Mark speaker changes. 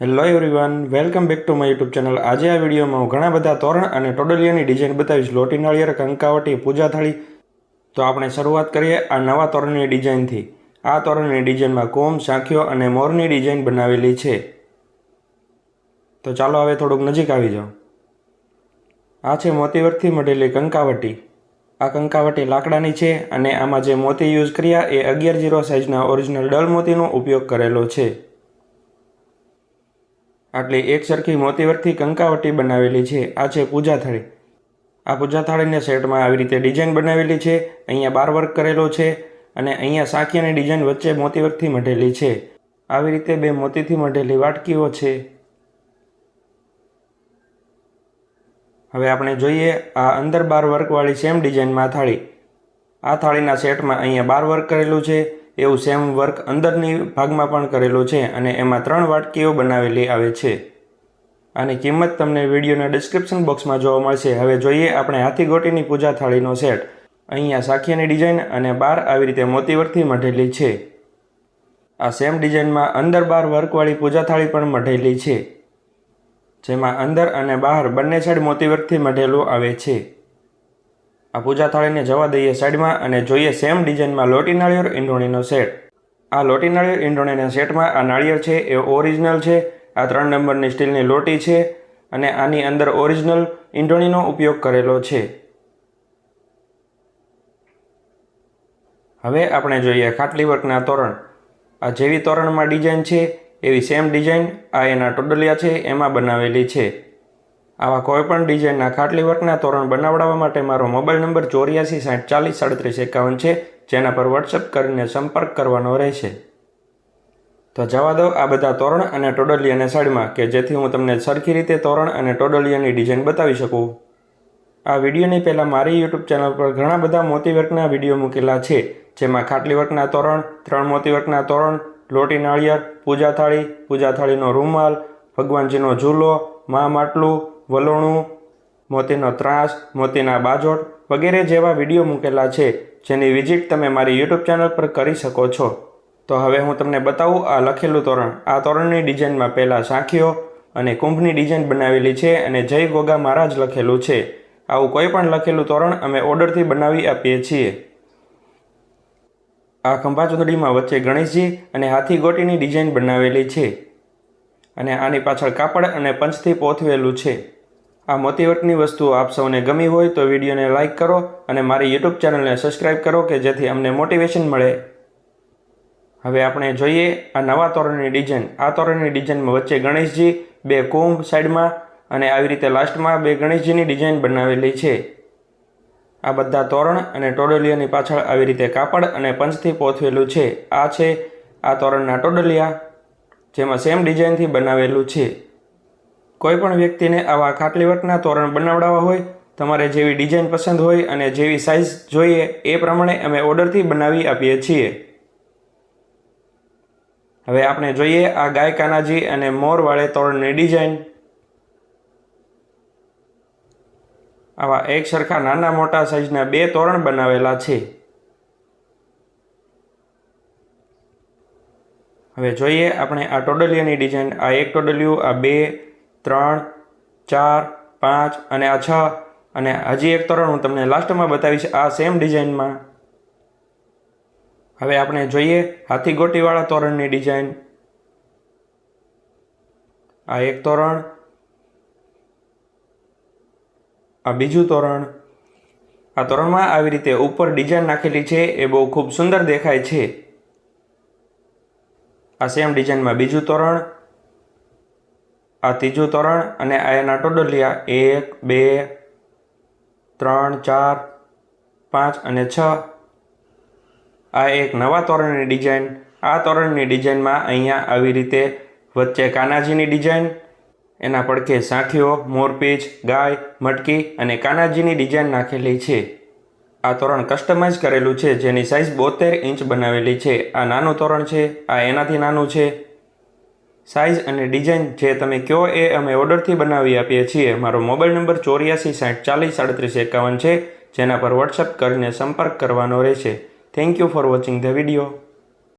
Speaker 1: Hello everyone welcome back to my YouTube channel આજે આ વિડીયોમાં હું ઘણા બધા તોરણ અને ટોડલિયાની ડિઝાઇન બતાવીશ. લોટી નાળિયેર કંકાવટી પૂજા થાળી તો આપણે શરૂઆત કરીએ આ નવા તોરણની ડિઝાઇનથી આ તોરણની ડિઝાઇનમાં કોમ, સાંખીઓ અને મોરની ડિઝાઇન બનાવેલી છે. તો ચાલો હવે થોડુંક નજીક આવી જાઓ. આ છે મોતીવર્કથી મઢેલી કંકાવટી. આ કંકાવટી લાકડાની છે અને આમાં જે મોતી યુઝ કર્યા એ અગિયાર જીરો સાઇઝના ઓરિજિનલ ડલ મોતીનો ઉપયોગ કરેલો છે. આટલી એક સરખી મોતીવર્કથી કંકાવટી બનાવેલી છે. આ છે પૂજા થાળી. આ પૂજા થાળીને સેટમાં આવી રીતે ડિઝાઇન બનાવેલી છે. અહીંયા બાર વર્ક કરેલો છે અને અહીંયા સાંકિયાની ડિઝાઇન વચ્ચે મોતીવર્કથી મઢેલી છે. આવી રીતે બે મોતીથી મઢેલી વાટકીઓ છે. હવે આપણે જોઈએ આ અંદર બાર વર્કવાળી સેમ ડિઝાઇનમાં થાળી. આ થાળીના સેટમાં અહીંયા બાર વર્ક કરેલું છે. એવું સેમ વર્ક અંદરની ભાગમાં પણ કરેલું છે અને એમાં ત્રણ વાટકીઓ બનાવેલી આવે છે. આની કિંમત તમને વિડીયોના ડિસ્ક્રિપ્શન બોક્સમાં જોવા મળશે. હવે જોઈએ આપણે હાથીગોટીની પૂજા થાળીનો સેટ. અહીંયા સાખીયાની ડિઝાઇન અને બાર આવી રીતે મોતીવર્કથી મઢેલી છે. આ સેમ ડિઝાઇનમાં અંદર બાર વર્કવાળી પૂજા થાળી પણ મઢેલી છે. જેમાં અંદર અને બહાર બંને સાઈડ મોતીવર્કથી મઢેલું આવે છે. આ પૂજા થાળીને જવા દઈએ સાઈડમાં અને જોઈએ સેમ ડિઝાઇનમાં લોટી નાળિયેર ઈંડોણીનો સેટ. આ લોટી નાળિયેર ઈંડોણીના સેટમાં આ નાળિયેર છે, એ ઓરિજિનલ છે, આ ત્રણ નંબરની સ્ટીલની લોટી છે અને આની અંદર ઓરિજિનલ ઈંડોણીનો ઉપયોગ કરેલો છે. હવે આપણે જોઈએ ખાટલી વર્કના તોરણ. આ જેવી તોરણમાં ડિઝાઇન છે, એવી સેમ ડિઝાઇન આ એના ટોડલિયા છે, એમાં બનાવેલી છે. આવા કોઈપણ ડિઝાઇનના ખાટલી વર્કના તોરણ બનાવડાવવા માટે મારો મોબાઈલ નંબર ચોર્યાસી સાઠ ચાલીસ સાડત્રીસ એકાવન છે, જેના પર વોટ્સઅપ કરીને સંપર્ક કરવાનો રહેશે. તો જવા દો આ બધા તોરણ અને ટોડલિયાને સાઈડમાં, કે જેથી હું તમને સરખી રીતે તોરણ અને ટોડલિયાની ડિઝાઇન બતાવી શકું. આ વિડીયોની પહેલાં મારી યુટ્યુબ ચેનલ પર ઘણા બધા મોતીવર્કના વીડિયો મૂકેલા છે, જેમાં ખાટલી વર્કના તોરણ, ત્રણ મોતીવર્કના તોરણ, લોટી નાળિયેર, પૂજા થાળી, પૂજા થાળીનો રૂમાલ, ભગવાનજીનો ઝૂલો, મા માટલું વલોણું, મોતીનો ત્રાસ, મોતીના બાજોટ વગેરે જેવા વીડિયો મૂકેલા છે, જેની વિઝિટ તમે મારી યુટ્યુબ ચેનલ પર કરી શકો છો. તો હવે હું તમને બતાવું આ લખેલું તોરણ. આ તોરણની ડિઝાઇનમાં પહેલાં સાંખીઓ અને કુંભની ડિઝાઇન બનાવેલી છે અને જય ગોગા મહારાજ લખેલું છે. આવું કોઈ પણ લખેલું તોરણ અમે ઓર્ડરથી બનાવી આપીએ છીએ. આ ખંભા વચ્ચે ગણેશજી અને હાથી ગોટીની ડિઝાઇન બનાવેલી છે. અને આની પાછળ કાપડ અને પંચથી પોથવેલું છે. આ મોતીવર્કની વસ્તુઓ આપ સૌને ગમી હોય તો વિડીયોને લાઇક કરો અને મારી યુટ્યુબ ચેનલને સબસ્ક્રાઇબ કરો કે જેથી અમને મોટિવેશન મળે. હવે આપણે જોઈએ આ નવા તોરણની ડિઝાઇન. આ તોરણની ડિઝાઇનમાં વચ્ચે ગણેશજી બે કુંભ સાઈડમાં અને આવી રીતે લાસ્ટમાં બે ગણેશજીની ડિઝાઇન બનાવેલી છે. આ બધા તોરણ અને ટોડલિયાની પાછળ આવી રીતે કાપડ અને પંચથી પોથવેલું છે. આ છે આ તોરણના ટોડલિયા, જેમાં સેમ ડિઝાઇનથી બનાવેલું છે. કોઈપણ વ્યક્તિને આવા ખાટલી વર્કના તોરણ બનાવડાવવા હોય, તમારે જેવી ડિઝાઇન પસંદ હોય અને જેવી સાઇઝ જોઈએ એ પ્રમાણે અમે ઓર્ડરથી બનાવી આપીએ છીએ. હવે આપણે જોઈએ આ ગાય કાનાજી અને મોરવાળે તોરણની ડિઝાઇન. આવા એક સરખા નાના મોટા સાઇઝના બે તોરણ બનાવેલા છે. હવે જોઈએ આપણે આ ટોડલિયાની ડિઝાઇન, આ એક ટોડલિયું, આ બે ત્રણ, ચાર, પાંચ અને આ છ. અને હજી એક તોરણ હું તમને લાસ્ટમાં બતાવીશ. આ સેમ ડિઝાઇનમાં હવે આપણે જોઈએ હાથી ગોટીવાળા તોરણની ડિઝાઇન આ એક તોરણ. આ બીજું તોરણ. આ તોરણમાં આવી રીતે ઉપર ડિઝાઇન નાખેલી છે. એ બહુ ખૂબ સુંદર દેખાય છે. આ સેમ ડિઝાઇનમાં બીજું તોરણ. આ ત્રીજું તોરણ અને આ એના ટોડલિયા, એક, બે, ત્રણ, ચાર, પાંચ અને છ. આ એક નવા તોરણની ડિઝાઇન. આ તોરણની ડિઝાઇનમાં અહીંયા આવી રીતે વચ્ચે કાનાજીની ડિઝાઇન, એના પડખે સાંખીઓ, મોરપીચ, ગાય, મટકી અને કાનાજીની ડિઝાઇન નાખેલી છે. આ તોરણ કસ્ટમાઇઝ કરેલું છે, જેની સાઇઝ બોતેર ઇંચ બનાવેલી છે. આ નાનું તોરણ છે, આ એનાથી નાનું છે. સાઇઝ અને ડિઝાઇન જે તમે કહો એ અમે ઓર્ડરથી બનાવી આપીએ છીએ. મારો મોબાઈલ નંબર ચોર્યાસી સાઠ ચાલીસ સાડત્રીસ એકાવન છે, જેના પર વોટ્સઅપ કરીને સંપર્ક કરવાનો રહેશે. Thank you for watching the video